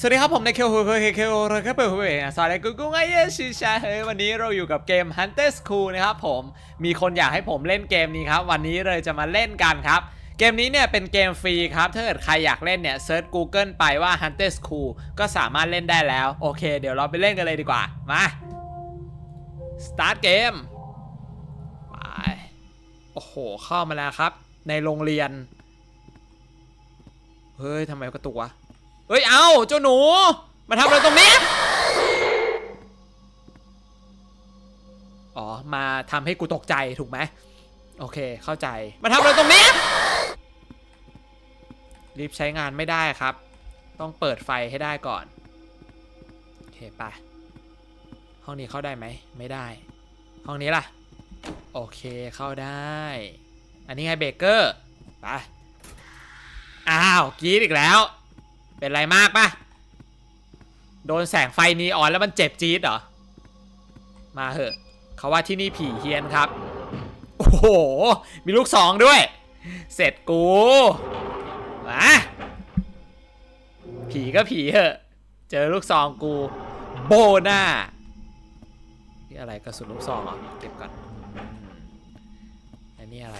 สวัสดีครับผมในเคโอเคเคโอเลยครับเปิดเผยสวัสดีกุ๊กกุ๊กไอเยชิชาเฮ้ยวันนี้เราอยู่กับเกม Hunter School นะครับผมมีคนอยากให้ผมเล่นเกมนี้ครับ วันนี้เลยจะมาเล่นกันครับ เกมนี้เนี่ยเป็นเกมฟรีครับ ถ้าเกิดใครอยากเล่นเนี่ยเซิร์ช Google ไปว่า Hunter School ก็สามารถเล่นได้แล้ว โอเค เดี๋ยวเราไปเล่นกันเลยดีกว่า มา start เกมไปโอ้โห เข้ามาแล้วครับ ในโรงเรียน เฮ้ยทำไมกระตุกวะ เฮ้ย เอาเจ้าหนู มาทำอะไรตรงนี้ อ๋อ มาทำให้กูตกใจถูกไหม โอเค เข้าใจ มาทำอะไรตรงนี้ รีบใช้งานไม่ได้ครับ ต้องเปิดไฟให้ได้ก่อน โอเคไป ห้องนี้เข้าได้ไหม ไม่ได้ ห้องนี้ล่ะ โอเค เข้าได้ อันนี้ไงเบเกอร์ ไป อ้าวกรีดอีกแล้ว เป็นไรมากปะโดนแสงไฟนีออนแล้วมันเจ็บจี๊ดเหรอ มาเหอะเขาว่าที่นี่ผีเฮียนครับ โอ้โห มีลูกสองด้วย เสร็จกู มาผีก็ผีเหอะ เจอลูกซองกู โบหน้านี่อะไรกระสุนลูกซองเหรอเก็บก่อนอันนี้อะไร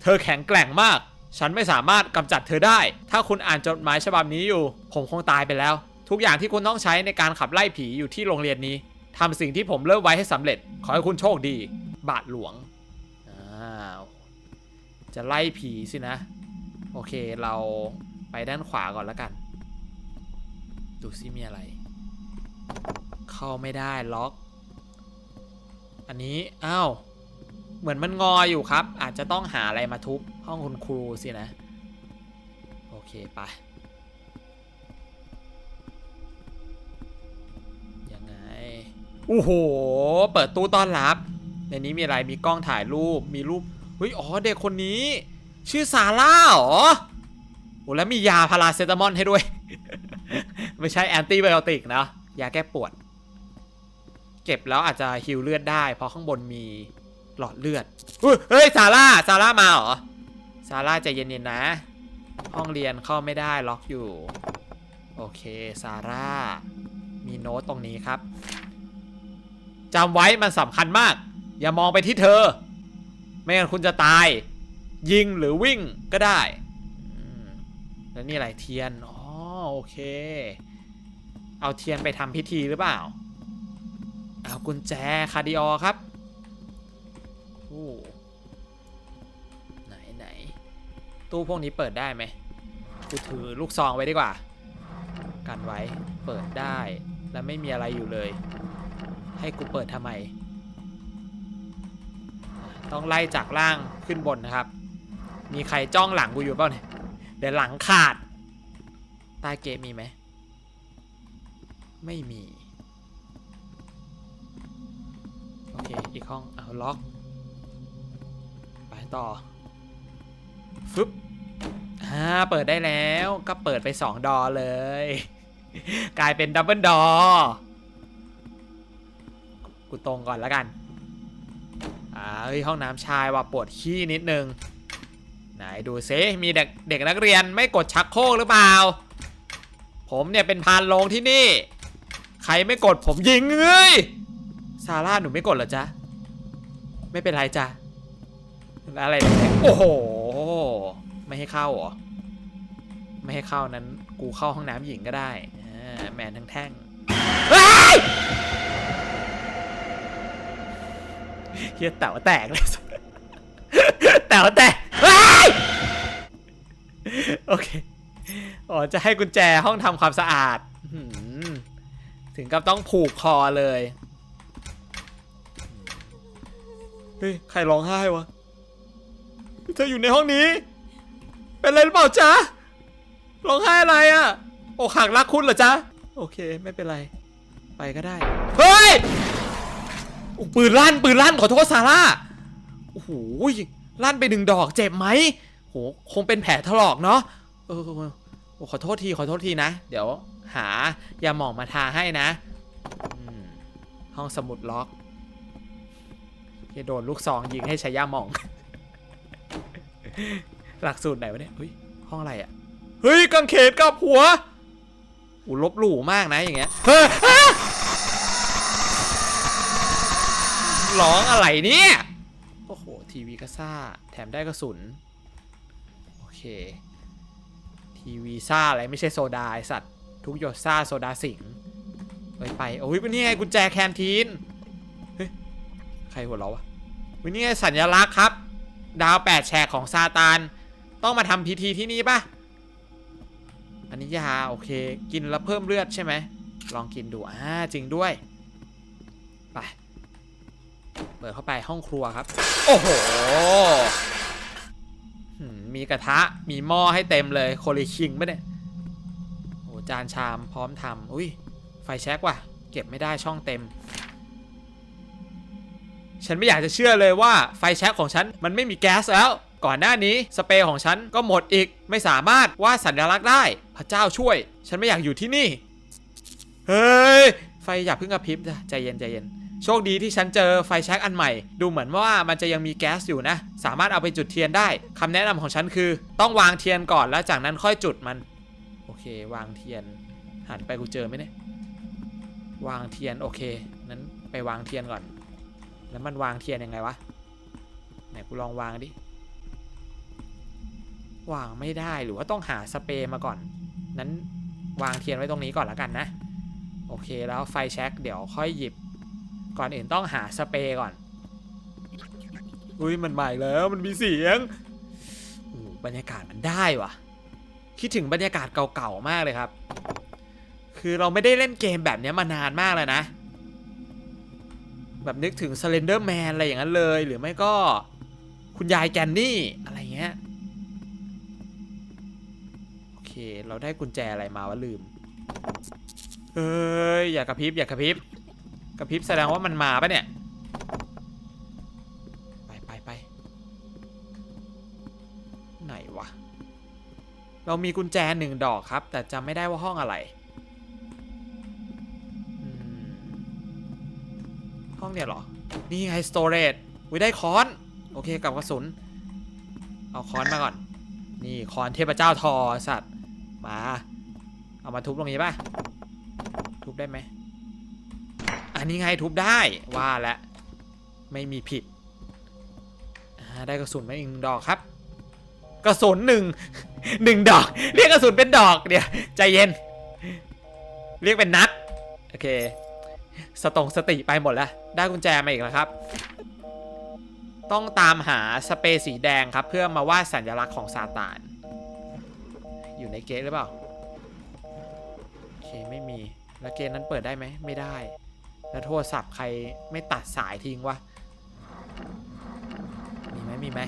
เธอแข็งแกร่งมาก ฉันไม่สามารถกำจัดเธอได้ ถ้าคุณอ่านจดหมายฉบับนี้อยู่ ผมคงตายไปแล้ว ทุกอย่างที่คุณต้องใช้ในการขับไล่ผีอยู่ที่โรงเรียนนี้ทำสิ่งที่ผมเริ่มไว้ให้สำเร็จ ขอให้คุณโชคดี บาทหลวงจะไล่ผีสินะ โอเคเราไปด้านขวาก่อนแล้วกัน ดูซิมีอะไร เข้าไม่ได้ล็อก อันนี้ อ้าว เหมือนมันงออยู่ครับ อาจจะต้องหาอะไรมาทุบ ห้องคุณครูสินะ โอเคไปยังไงโอ้โห เปิดตู้ต้อนรับ ในนี้มีอะไรมีกล้องถ่ายรูปมีรูปเฮ้ยอ๋อเด็กคนนี้ ชื่อซาร่าเหรอโอ้แล้วมียาพาราเซตามอลให้ด้วย ไม่ใช่แอนตี้ไบโอติกนะยาแก้ปวด เก็บแล้วอาจจะฮิวเลือดได้ เพราะข้างบนมีหลอดเลือดเฮ้ยซาร่าซาร่ามาเหรอ ซาร่าใจเย็นๆนะ ห้องเรียนเข้าไม่ได้ล็อกอยู่ โอเคซาร่า มีโน้ตตรงนี้ครับจำไว้มันสำคัญมาก อย่ามองไปที่เธอ ไม่งั้นคุณจะตาย ยิงหรือวิ่งก็ได้แล้วนี่อะไรเทียน อ๋อ โอเค เอาเทียนไปทำพิธีหรือเปล่า เอากุญแจคาร์ดิออครับ โอ้ ตู้พวกนี้เปิดได้ไหมกูถือลูกซองไว้ดีกว่า กันไว้ เปิดได้ แล้วไม่มีอะไรอยู่เลย ให้กูเปิดทำไม ต้องไล่จากล่างขึ้นบนนะครับ มีใครจ้องหลังกูอยู่เปล่าเนี่ย เดี๋ยวหลังขาด ใต้เกมมีไหม ไม่มี โอเค อีกห้อง เอาล็อก ไปต่อ ฟึบอ่าเปิดได้แล้วก็เปิดไป 2 ดอเลย กลายเป็นดับเบิลดอ กูตรงก่อนแล้วกัน อ่าเฮ้ยห้องน้ำชายว่ะปวดขี้นิดนึง ไหนดูซิมีเด็กเด็กนักเรียนไม่กดชักโครกหรือเปล่า ผมเนี่ยเป็นพานโรงที่นี่ ใครไม่กดผมยิงเอ้ยซาร่าหนูไม่กดเหรอจ๊ะ ไม่เป็นไรจ้ะอะไรเนี่ยโอ้โห ไม่ให้เข้าหรอ ไม่ให้เข้านั้น กูเข้าห้องน้ำหญิงก็ได้แมนทั้งแท่งเฮ้ยเต๋วแตกเลยแต๋วแตกโอเค อ๋อ จะให้กุญแจห้องทำความสะอาด ถึงกับต้องผูกคอเลย เฮ้ย ใครร้องไห้วะ เธออยู่ในห้องนี้ เป็นอะไรหรือเปล่าจ๊ะร้องไห้อะไรอะ่ะอกหักรักคุณเหรอจ๊ะโอเคไม่เป็นไร ไปก็ได้ เฮ้ยปืนลั่นปืนลั่นขอโทษซาร่าโอ้โหลั่นไปหนึ่งดอกเจ็บไหมโหคงเป็นแผลถลอกเนาะเออโอ้ขอโทษทีขอโทษทีนะ เดี๋ยวหายาหมองมาทาให้นะ ห้องสมุดล็อกจะโดนลูกซองยิงให้ใช้ยาหมอง หลักสูตรไหนวะเนี่ยเฮ้ยห้องอะไรอะเฮ้ยกังเขนกับหัวอูลบหลู่มากนะอย่างเงี้ยเฮ้ยร้องอะไรเนี่ยโอ้โหทีวีก็ซ่า แถมได้กระสุนโอเคทีวีซ่าอะไรไม่ใช่โซดาไอสัตว์ทุกหยดซ่าโซดาสิงไปไปโอ้ยเป็นนี่ไงกุญแจแคนทีนเฮ้ยใครหัวเราะวะวันนี้ไงสัญลักษณ์ครับ ดาวแปดแฉกของซาตาน ต้องมาทำพิธีที่นี่ปะอันนี้ยาโอเค กินแล้วเพิ่มเลือดใช่ไหม ลองกินดูอ่าจริงด้วย ไป เปิดเข้าไปห้องครัวครับ โอ้โห มีกระทะ มีหม้อให้เต็มเลย โคลิคิงปะเนี่ยโอ้จานชามพร้อมทำอุ้ย ไฟแช็กว่ะ เก็บไม่ได้ช่องเต็ม ฉันไม่อยากจะเชื่อเลยว่าไฟแช็กของฉันมันไม่มีแก๊สแล้ว ก่อนหน้านี้สเปรย์ของฉันก็หมดอีก ไม่สามารถวาดสัญลักษณ์ได้ พระเจ้าช่วย ฉันไม่อยากอยู่ที่นี่ เฮ้ย ไฟอย่าเพิ่งกระพริบจ้ะใจเย็นใจเย็น โชคดีที่ฉันเจอไฟแช็กอันใหม่ ดูเหมือนว่ามันจะยังมีแก๊สอยู่นะ สามารถเอาไปจุดเทียนได้คำแนะนำของฉันคือ ต้องวางเทียนก่อนแล้วจากนั้นค่อยจุดมัน โอเค วางเทียน หันไปกูเจอไหมเนี่ยวางเทียนโอเคนั้นไปวางเทียนก่อน แล้วมันวางเทียนยังไงวะไหนกูลองวางดิ วางไม่ได้หรือว่าต้องหาสเปรย์มาก่อน นั้นวางเทียนไว้ตรงนี้ก่อนแล้วกันนะ โอเคแล้วไฟแช็กเดี๋ยวค่อยหยิบ ก่อนอื่นต้องหาสเปรย์ก่อน อุ้ยมันใหม่แล้วมันมีเสียงโอ้บรรยากาศมันได้ว่ะคิดถึงบรรยากาศเก่าๆมากเลยครับ คือเราไม่ได้เล่นเกมแบบเนี้ยมานานมากเลยนะ แบบนึกถึง Slender Man อะไรอย่างนั้นเลย หรือไม่ก็ คุณยายแกนนี่อะไรเงี้ยโอ เค เราได้กุญแจอะไรมาวะลืม เอ้ยอย่ากระพริบอย่ากระพริบกระพริบแสดงว่ามันมาปะเนี่ย ไปไปไปไหนวะ เรามีกุญแจหนึ่งดอกครับ แต่จำไม่ได้ว่าห้องอะไร ห้องเนี่ยหรอ นี่ไง storage วิได้ค้อน โอเคกับกระสุน เอาค้อนมาก่อน นี่ค้อนเทพเจ้าทอสัตว์ มา เอามาทุบตรงนี้ป่ะ ทุบได้ไหม อันนี้ไงทุบได้ว่าแล้วไม่มีผิด ได้กระสุนมาอีกหนึ่งดอกครับ กระสุนหนึ่งหนึ่งดอก เรียกกระสุนเป็นดอกเดี๋ยวใจเย็น เรียกเป็นนัด โอเค สตงสติไปหมดแล้ว ได้กุญแจมาอีกแล้วครับ ต้องตามหาสเปรย์สีแดงครับ เพื่อมาวาดสัญลักษณ์ของซาตาน อยู่ในเกตหรือเปล่าโอเคไม่มีแล้วเกตนั้นเปิดได้ไหมไม่ได้ แล้วโทรศัพท์ใครไม่ตัดสายทิ้งวะมีไหมมีไหม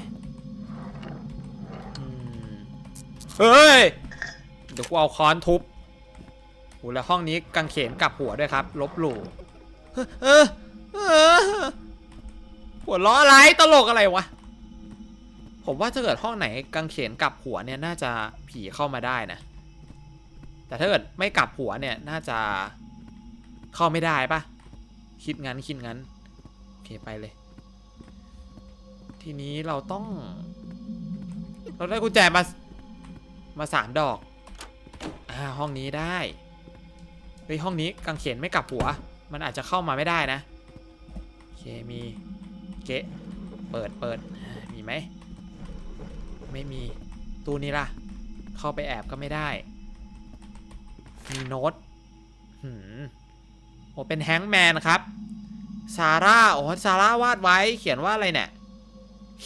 เฮ้ยเดี๋ยวกูเอาค้อนทุบโหแล้วห้องนี้กางเขนกับหัวด้วยครับ ลบหลู่เออเออหัวล้ออะไรตลกอะไรวะ ผมว่าถ้าเกิดห้องไหนกางเขนกลับหัวเนี่ยน่าจะผีเข้ามาได้นะ แต่ถ้าเกิดไม่กลับหัวเนี่ยน่าจะเข้าไม่ได้ปะคิดงั้นคิดงั้นโอเคไปเลย ทีนี้เราต้อง เราได้กุญแจมามาสามดอกอ่าห้องนี้ได้เฮ้ยห้องนี้กางเขนไม่กลับหัว มันอาจจะเข้ามาไม่ได้นะโอเคมีเกะเปิดเปิดมีไหม ไม่มีตู้นี้ล่ะ เข้าไปแอบก็ไม่ได้ มีโน้ตหืมโอ้เป็นแฮงแมนครับ ซาร่า โอ้ซาร่าวาดไว้ เขียนว่าอะไรเนี่ย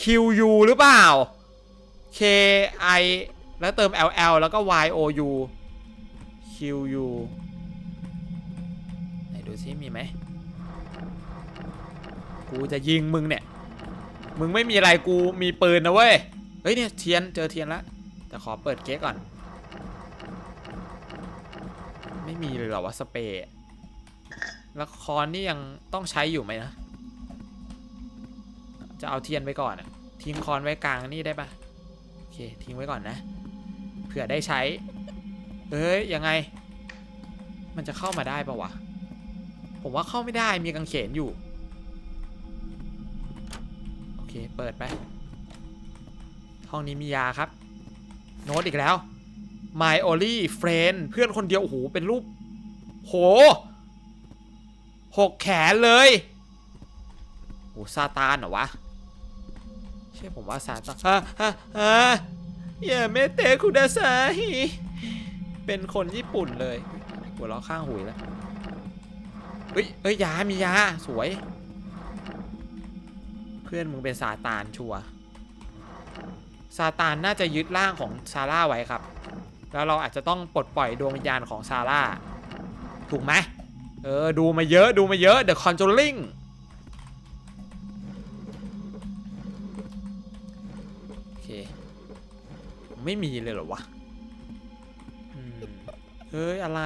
QU หรือเปล่า K I แล้วเติม LL แล้วก็ Y O U QU ไหนดูซิมีไหม กูจะยิงมึงเนี่ย มึงไม่มีอะไรกูมีปืนนะเว้ย ฮ้ยเนี่ยเทียนเจอเทียนแล้วแต่ขอเปิดเก๊กก่อน ไม่มีเลยเหรอวะสเปรย์ล้วคอนนี่ยังต้องใช้อยู่ไหมนะ จะเอาเทียนไว้ก่อนอะทิ้งคอนไว้กลางนี่ได้ปะโอเคทิ้งไว้ก่อนนะเผื่อได้ใช้เอ้ยยังไง มันจะเข้ามาได้ปะวะผมว่าเข้าไม่ได้มีกางเขนอยู่ โอเคเปิดไป ห้องนี้มียาครับ โน้ตอีกแล้ว my only friend เพื่อนคนเดียว โอ้โห เป็นรูป โหหกแขนเลยโอ้ซาตานเหรอวะ ใช่ผมว่าซาตานฮะฮะฮะอย่าเมเตคุดาซาฮิเป็นคนญี่ปุ่นเลย หัวเราะข้างหุยแล้วเฮ้ยเฮ้ยยา มียา สวย เพื่อนมึงเป็นซาตานชัวร์ ซาตานน่าจะยึดร่างของซาร่าไว้ครับ แล้วเราอาจจะต้องปลดปล่อยดวงวิญญาณของซาร่า ถูกไหมเออ ดูมาเยอะ ดูมาเยอะ The Conjuring โอเค ไม่มีเลยเหรอวะเฮ้ย อะไร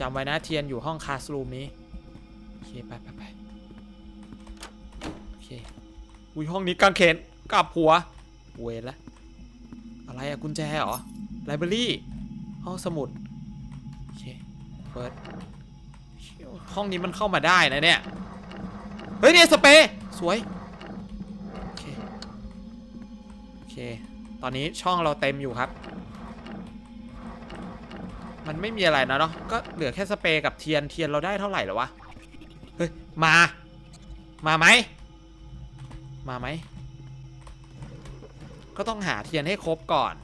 จำไว้นะเทียนอยู่ห้องคลาสรูมนี้ โอเค ไปไป อุ้ยห้องนี้กางเขนกลับหัวเวรละอะไรอะกุญแจเหรอไลบรารีห้องสมุดโอเคเปิดห้องนี้มันเข้ามาได้นะเนี่ยเฮ้ยเนี่ยสเปรย์สวยโอเคโอเคตอนนี้ช่องเราเต็มอยู่ครับ มันไม่มีอะไรนะเนาะก็เหลือแค่สเปรย์กับเทียนเทียนเราได้เท่าไหร่แล้ววะเฮ้ยมา มาไหม มาไหม ก็ต้องหาเทียนให้ครบก่อน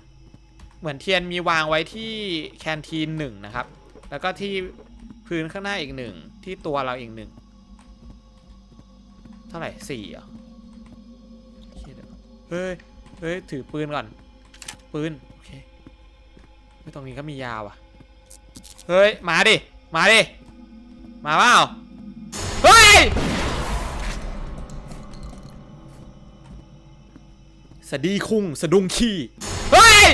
เหมือนเทียนมีวางไว้ที่แคนทีนหนึ่งนะครับ แล้วก็ที่พื้นข้างหน้าอีกหนึ่งที่ตัวเราอีกหนึ่งเท่าไหร่สี่เหรอเคเดี๋ยวเฮ้ย เฮ้ย ถือปืนก่อน ปืน โอเคไม่ตรงนี้ก็มียาวอะ เฮ้ย มาดิ มาดิ มาเปล่า เฮ้ย สะดีคุงสะดุงขี้เฮ้ย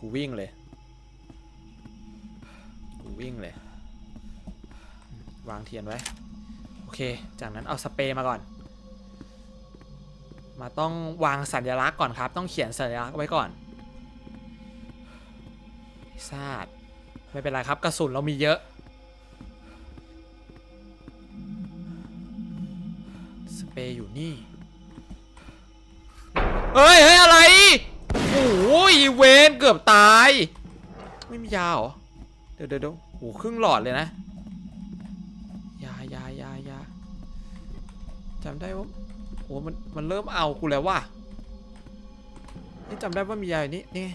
กูวิ่งเลยกูวิ่งเลย วางเทียนไว้ โอเค จากนั้นเอาสเปรย์มาก่อน มาต้องวางสัญลักษณ์ก่อนครับ ต้องเขียนสัญลักษณ์ไว้ก่อนซาดไม่เป็นไรครับ กระสุนเรามีเยอะ เปอยู่นี่เฮ้ยเฮ้ยอะไรโอ้ยเวนเกือบตาย ไม่มียาเหรอเดี๋ยวเดี๋ยวเดี๋ยวโอ้ครึ่งหลอดเลยนะ ยายายายาจำได้ว่าโอ้มันมันเริ่มเอากูแล้วว่ะนี่จำได้ว่ามียาอยู่นี่นี่ไง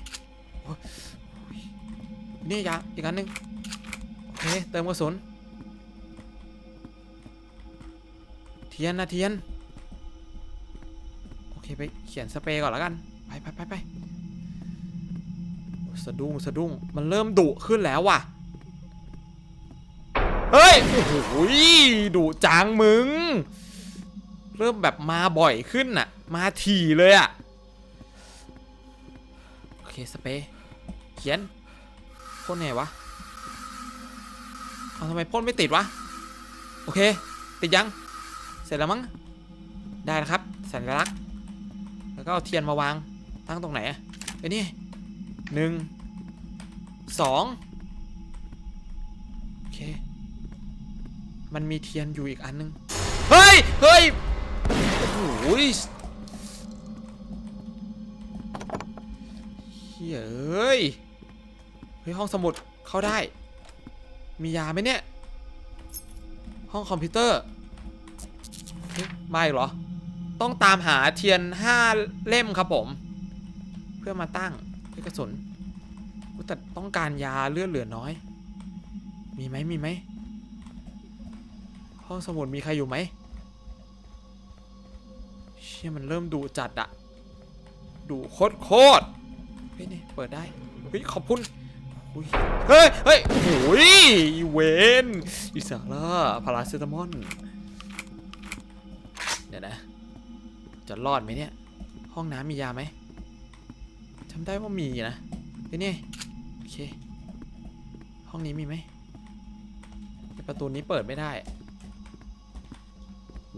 นี่ยาอีกอันหนึ่งโอเคเติมกระสุนเทียนนะเทียน ไปเขียนสเปรย์ก่อนแล้วกัน ไปไปไปไปสะดุ้งสะดุ้งมันเริ่มดุขึ้นแล้วว่ะ เฮ้ย โอ้โหดุจังมึง เริ่มแบบมาบ่อยขึ้นน่ะ มาถี่เลยอะ โอเคสเปรย์เขียนพ่นไงวะ เอาทำไมพ่นไม่ติดวะ โอเค ติดยัง เสร็จแล้วมั้ง ได้แล้วครับ สัญลักษณ์ แล้วก็เอาเทียนมาวาง ตั้งตรงไหนอะไอ้นี่หนึ่งสองโอเค มันมีเทียนอยู่อีกอันนึง เฮ้ย เฮ้ย โอ้โหเฮ้ย เฮ้ย ห้องสมุดเข้าได้ มียาไหมเนี่ย ห้องคอมพิวเตอร์ไม่เหรอ ต้องตามหาเทียนห้าเล่มครับผม เพื่อมาตั้งเพื่อกระสุนแต่ต้องการยาเลือดเหลือน้อย มีไหมมีไหมห้องสมุดมีใครอยู่ไหมเชี่ยมันเริ่มดูจัดอะดูโคตรโคตรเฮ้ยนี่เปิดได้เฮ้ยขอบคุณเฮ้ยเฮ้ยโอ้โหอีเวนอิสาร่พาราเซตามอลเดี๋ยวนะ จะรอดไหมเนี่ย ห้องน้ำมียาไหมจำได้ว่ามีนะเฮ้ยนี่โอเค ห้องนี้มีไหมประตูนี้เปิดไม่ได้โห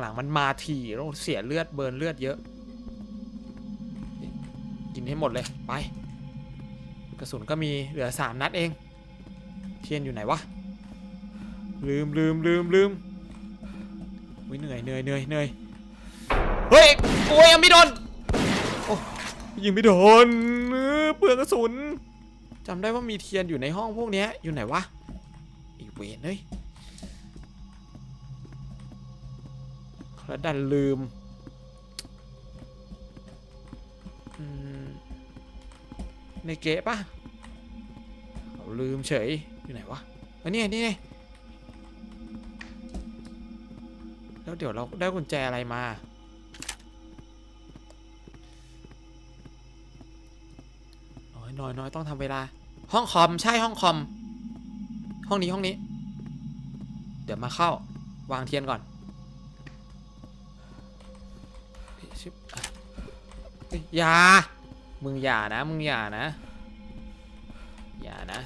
หลังๆมันมาทีแล้วเสียเลือดเบิร์นเลือดเยอะ กินให้หมดเลย ไป กระสุนก็มีเหลือสามนัดเอง เทียนอยู่ไหนวะ ลืมลืมลืมลืมอุ๊ยเหนื่อยเหนื่อยเหนื่อยเหนื่อย เฮ้ยโอ้ยยังไม่โดนโอ้ยิงไม่โดนเปลืองกระสุนจำได้ว่ามีเทียนอยู่ในห้องพวกนี้อยู่ไหนวะอีเวนเฮ้ยแล้วดันลืมในเกะปะเอาลืมเฉย อยู่ไหนวะอันนี้นี่แล้วเดี๋ยวเราได้กุญแจอะไรมา น้อยน้อยต้องทำเวลา ห้องคอมใช่ห้องคอม ห้องนี้ห้องนี้ เดี๋ยวมาเข้า วางเทียนก่อนยชิบอะเฮ้ยอย่า มึงอย่านะ มึงอย่านะ อย่านะ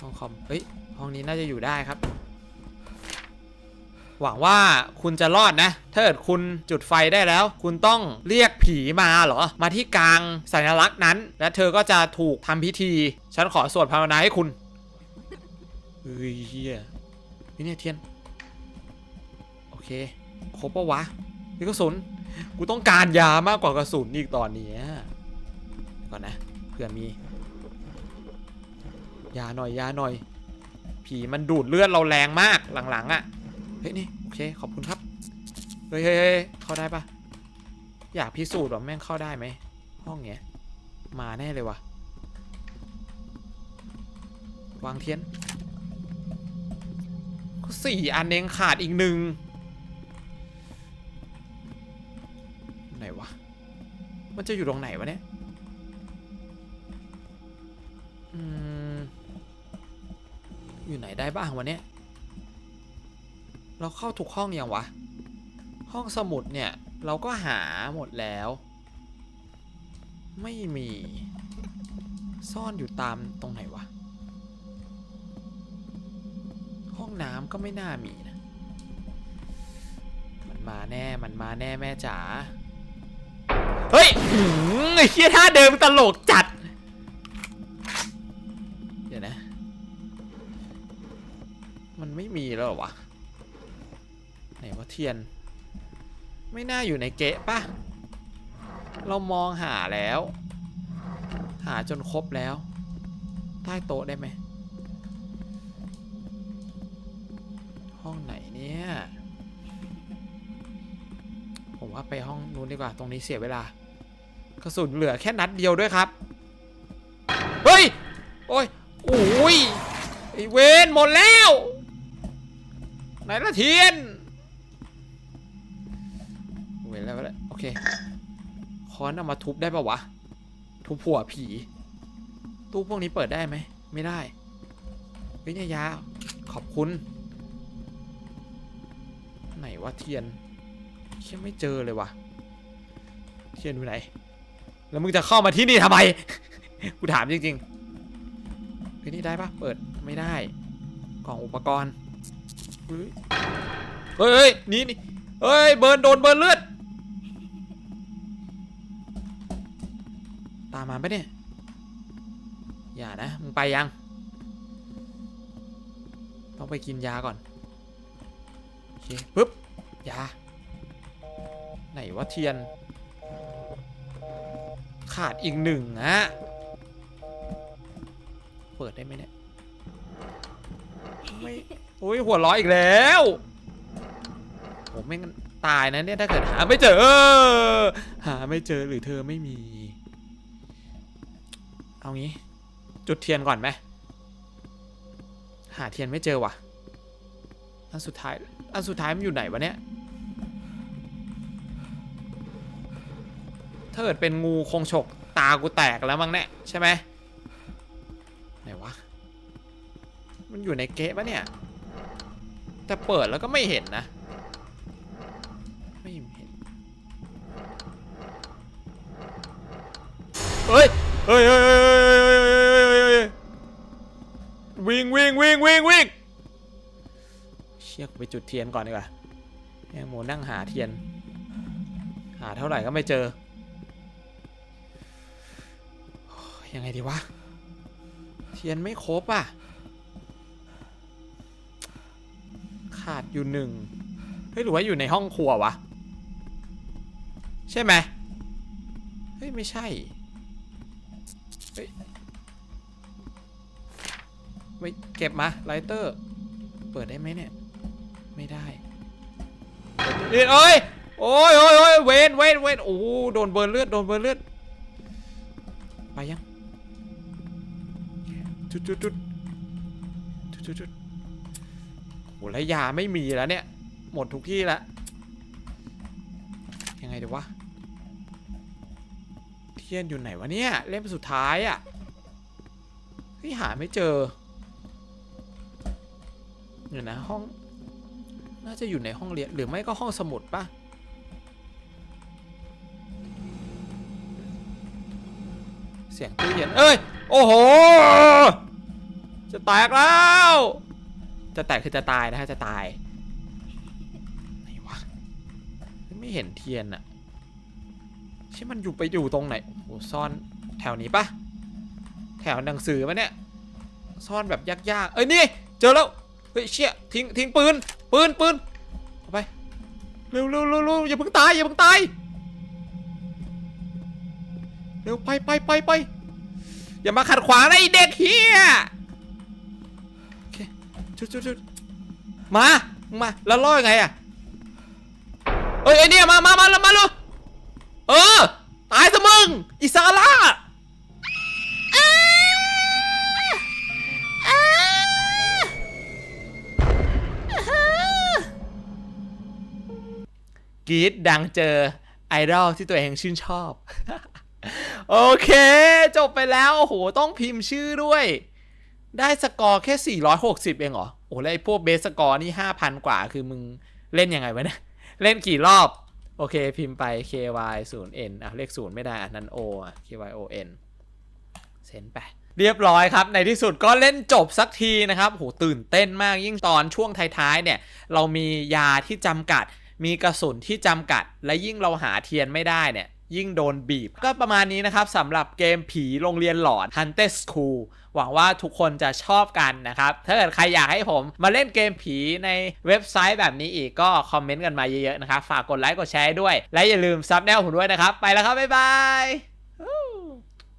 ห้องคอม เฮ้ย ห้องนี้น่าจะอยู่ได้ครับ หวังว่าคุณจะรอดนะ ถ้าเกิดคุณจุดไฟได้แล้ว คุณต้องเรียกผีมาเหรอ มาที่กลางสัญลักษณ์นั้น และเธอก็จะถูกทำพิธี ฉันขอสวดภาวนาให้คุณเฮ้ยเฮียนี่เนี่ยเทียน โอเค ครบปะวะ นี่กระสุน กูต้องการยามากกว่ากระสุนอีกตอนนี้ก่อนนะ เผื่อมี ยาหน่อยยาหน่อย ผีมันดูดเลือดเราแรงมากหลังๆอะ่ะ เฮ้ยนี่โอเคขอบคุณครับ เฮ้ยเฮ้ยเข้าได้ปะอยากพิสูจน์ว่าแม่งเข้าได้ไหมห้องเนี้ยมาแน่เลยวะวางเทียนก็สี่อันเองขาดอีกหนึ่งไหนวะมันจะอยู่ตรงไหนวะเนี่ยอืมอยู่ไหนได้บ้างวะเนี่ย เราเข้าทุกห้องยังวะ ห้องสมุดเนี่ย เราก็หาหมดแล้ว ไม่มี ซ่อนอยู่ตามตรงไหนวะ ห้องน้ำก็ไม่น่ามีนะ มันมาแน่ มันมาแน่แม่จ๋า เฮ้ยไอ้เชี่ยท่าเดิมตลกจัด ทียน ไม่น่าอยู่ในเกะปะเรามองหาแล้ว หาจนครบแล้ว ใต้โต๊ะได้ไหม ห้องไหนเนี่ย ผมว่าไปห้องนู้นดีกว่า ตรงนี้เสียเวลากระสุนเหลือแค่นัดเดียวด้วยครับ เฮ้ย โอ้ยโอ้ยไอเวนหมดแล้ว ไหนละเทียน ค้อนเอามาทุบได้ปะวะ ทุบหัวผี ตู้พวกนี้เปิดได้ไหม ไม่ได้เฮ้ยเนี่ยาขอบคุณ ไหนวะเทียนเชี่ยไม่เจอเลยวะเทียนอยู่ไหน แล้วมึงจะเข้ามาที่นี่ทำไม กูถามจริงๆเฮ้ยนี่ได้ปะเปิดไม่ได้ กล่องอุปกรณ์ เฮ้ยเฮ้ยนี่นี่เฮ้ย เบิร์นโดนเบิร์นเลือดามมาปะเนี่ย อย่านะ มึงไปยัง ต้องไปกินยาก่อน โอเคปึ๊บ ยา ไหนว่าเทียน ขาดอีกหนึ่งอะเปิดได้ไหมเนี่ยไม่โอ้ยหัวร้ออีกแล้วผมไม่งตายนะเนี่ยถ้าเกิดหาไม่เจอ หาไม่เจอหรือเธอไม่มี เอางี้ จุดเทียนก่อนไหมหาเทียนไม่เจอว่ะอันสุดท้ายอันสุดท้ายมันอยู่ไหนวะเนี่ยถ้าเกิดเป็นงูคงฉกตากูแตกแล้วมั้งเนี่ยใช่ไหมไหนวะมันอยู่ในเกะปะเนี่ยแต่เปิดแล้วก็ไม่เห็นนะไม่เห็นเฮ้ยเฮ้ยเฮ้ยเฮ้ยเฮ้ย วิ่งวิ่งวิ่งวิ่งวิ่งเชี่ยกูไปจุดเทียนก่อนดีกว่าแมงโมนั่งหาเทียน หาเท่าไหร่ก็ไม่เจอยยังไงดีวะ เทียนไม่ครบอะ ขาดอยู่หนึ่งเฮ้ยหรือว่าอยู่ในห้องครัววะ ใช่ไหมเฮ้ย ไม่ใช่ เฮ้ย เก็บมาไลเตอร์ เปิดได้ไหมเนี่ย ไม่ได้เอ้ยเอ้ยโอ้ยโอ้ยโอ้ยเวนเวนเวนโอ้โดนเบิร์นเลือดโดนเบิร์นเลือดไปยังจุดจุดจุดจุดจุดจุดโอ้แล้วยาไม่มีแล้วเนี่ย หมดทุกที่แล้วยังไงดีวะเทียนอยู่ไหนวะเนี่ยเล่มสุดท้ายอะ่ะพี่หาไม่เจอ เดี๋ยวนะห้อง น่าจะอยู่ในห้องเรียนหรือไม่ก็ห้องสมุดปะเสียงตู้เย็นเอ้ย โอ้โห จะแตกแล้ว จะแตกคือจะตายนะฮะ จะตายไหนวะไม่เห็นเทียนอะใช่มันอยู่ไปอยู่ตรงไหนโอ้ซ่อนแถวนี้ปะแถวหนังสือปะเนี่ย ซ่อนแบบยากๆ เอ้ยนี่ เจอแล้ว เฮ้ยเชี่ยทิ้งทิ้งปืนปืนปืนเอาไปเร็วเร็วเร็วเร็วอย่าเพิ่งตายอย่าเพิ่งตายเร็วไปไปไปไปอย่ามาขัดขวางนะไอเด็กเฮียโอเคชุดชุดชุดมามาแล้วล่อยังไงอะเอ้ยไอเนี่ยมามามาแล้วมาเลยเออตายซะมึงอิสาร่า กรีดดังเจอไอดอลที่ตัวเองชื่นชอบ โอเค จบไปแล้ว โอ้โห ต้องพิมพ์ชื่อด้วย ได้สกอร์แค่ 460 เองเหรอ โอ้โหแล้วไอ้พวกเบสสกอร์นี่ 5,000 กว่า คือมึงเล่นยังไงวะเนี่ย เล่นกี่รอบ โอเค พิมพ์ไป ky 0 n อะ เลข 0 ไม่ได้อะนั้น o อะ ky o n เซนไปเรียบร้อยครับ ในที่สุดก็เล่นจบสักทีนะครับโหตื่นเต้นมากยิ่งตอนช่วงท้ายๆเนี่ย เรามียาที่จำกัด มีกระสุนที่จำกัด และยิ่งเราหาเทียนไม่ได้เนี่ย ยิ่งโดนบีบ ก็ประมาณนี้นะครับสำหรับเกมผีโรงเรียนหลอน Haunted School หวังว่าทุกคนจะชอบกันนะครับ ถ้าเกิดใครอยากให้ผมมาเล่นเกมผีในเว็บไซต์แบบนี้อีกก็คอมเมนต์กันมาเยอะๆนะครับ ฝากกดไลค์กดแชร์ด้วย และอย่าลืมซับแนวผมด้วยนะครับ ไปแล้วครับ บ๊ายบาย